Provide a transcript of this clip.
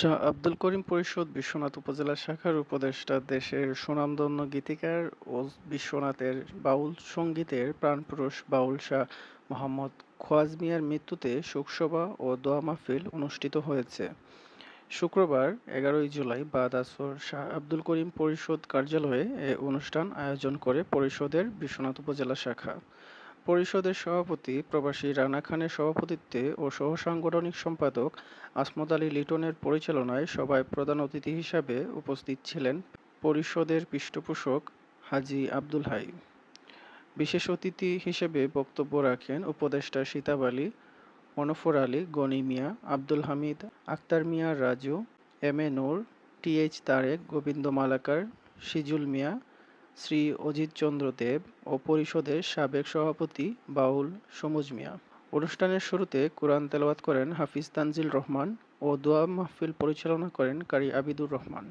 শাহ আব্দুল করিম পরিষদ বিশ্বনাথ উপজেলা শাখার উপদেষ্টা দেশের সুনামধন্য গীতিকার ও বিশ্বনাথের বাউল সঙ্গীতের প্রাণপুরুষ বাউল শাহ মোহাম্মদ খোয়াজ মিয়ার মৃত্যুতে শোকসভা ও দোয়া মাহফিল অনুষ্ঠিত হয়েছে। শুক্রবার এগারোই জুলাই বাদ আসর শাহ আব্দুল করিম পরিষদ কার্যালয়ে এ অনুষ্ঠান আয়োজন করে পরিষদের বিশ্বনাথ উপজেলা শাখা। পরিষদের সভাপতি প্রবাসী রানা খানের সভাপতিত্বে ও সহ-সাংগঠনিক সম্পাদক আসমত আলী লিটনের পরিচালনায় সভায় প্রধান অতিথি হিসাবে উপস্থিত ছিলেন পরিষদের পৃষ্ঠপোষক হাজী আব্দুল হাই। বিশেষ অতিথি হিসেবে বক্তব্য রাখেন উপদেষ্টা Sitab Ali, Monfor Ali, Gani Mia, Abdul Hamid, Akhtar Mia, Raju, M A Noor, T H Tarek, Gobinda Malakar, Sijul Mia Shri Ajit Chandra Deb ও পরিষদের সাবেক সভাপতি বাউল সমুজ মিয়া। অনুষ্ঠানের শুরুতে কোরআন তেলাওয়াত করেন হাফিজ তানজিল রহমান ও দোয়া মাহফিল পরিচালনা করেন কারি আবিদুর রহমান।